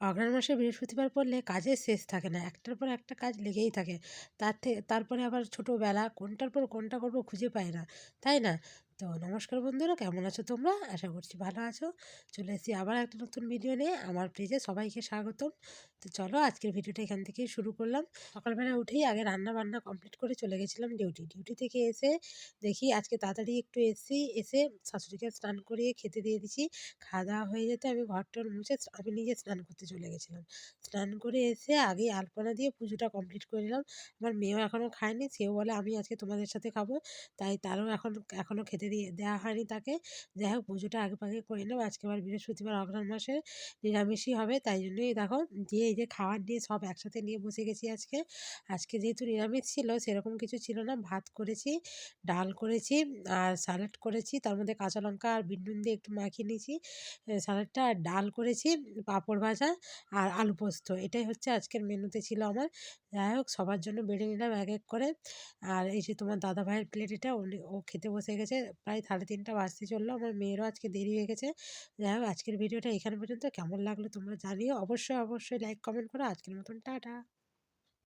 অগ্রহায়ণ মাসে বৃহস্পতিবার পড়লে কাজের শেষ থাকে না, একটার পর একটা কাজ লেগেই থাকে। তার থেকে তারপরে আবার ছোটোবেলা, কোনটার পর কোনটা করব খুঁজে পাই না, তাই না? তো নমস্কার বন্ধুরা, কেমন আছো তোমরা? আশা করছি ভালো আছো। চলে এসেছি আবার একটা নতুন ভিডিও নিয়ে, আমার পেজে সবাইকে স্বাগতম। তো চলো আজকের ভিডিওটা এখান থেকেই শুরু করলাম। সকালবেলা উঠেই আগে রান্না বান্না কমপ্লিট করে চলে গেছিলাম ডিউটি ডিউটি থেকে এসে দেখি আজকে তাড়াতাড়ি একটু এসেছি, এসে শাশুড়িকে স্নান করিয়ে খেতে দিয়ে দিছি খাওয়া দাওয়া হয়ে যেতে আমি ঘর টর মুছে আমি নিজে স্নান করতে চলে গেছিলাম। স্নান করে এসে আগে আলপনা দিয়ে পুজোটা কমপ্লিট করে নিলাম। আমার মেয়েও এখনও খায়নি, সেও বলে, আমি আজকে তোমাদের সাথে খাব। তাই তারও এখন এখনও খেতে দিয়ে দেওয়া হয়নি তাকে। যাই হোক, পুজোটা আগে পাগে করে নেব। আজকে আবার বৃহস্পতিবার অগ্রহণ মাসে নিরামিষই হবে, তাই জন্যই দেখো দিয়ে এই যে খাবার নিয়ে সব একসাথে নিয়ে বসে গেছি আজকে। আজকে যেহেতু নিরামিষ ছিল, সেরকম কিছু ছিল না। ভাত করেছি, ডাল করেছি, আর স্যালাড করেছি। তার মধ্যে কাঁচা লঙ্কা আর বিট নুন দিয়ে একটু মাখিয়ে নিয়েছি। স্যালাডটা আর ডাল করেছি, পাঁপড় ভাজা আর আলু পোস্ত। এটাই হচ্ছে আজকের মেনুতে ছিল আমার। যাই হোক, সবার জন্য বেড়ে নিলাম এক এক করে। আর এই যে তোমার দাদা ভাইয়ের প্লেট এটা ও খেতে বসে গেছে। প্রায় সাড়ে তিনটা বাজতে চলল। আমার মেয়েরও আজকে দেরি হয়ে গেছে। যাই হোক, আজকের ভিডিওটা এখানে পর্যন্ত। কেমন লাগল তোমরা জানিও। অবশ্যই অবশ্যই লাইক কমেন্ট করো। আজকের মতন, টাটা।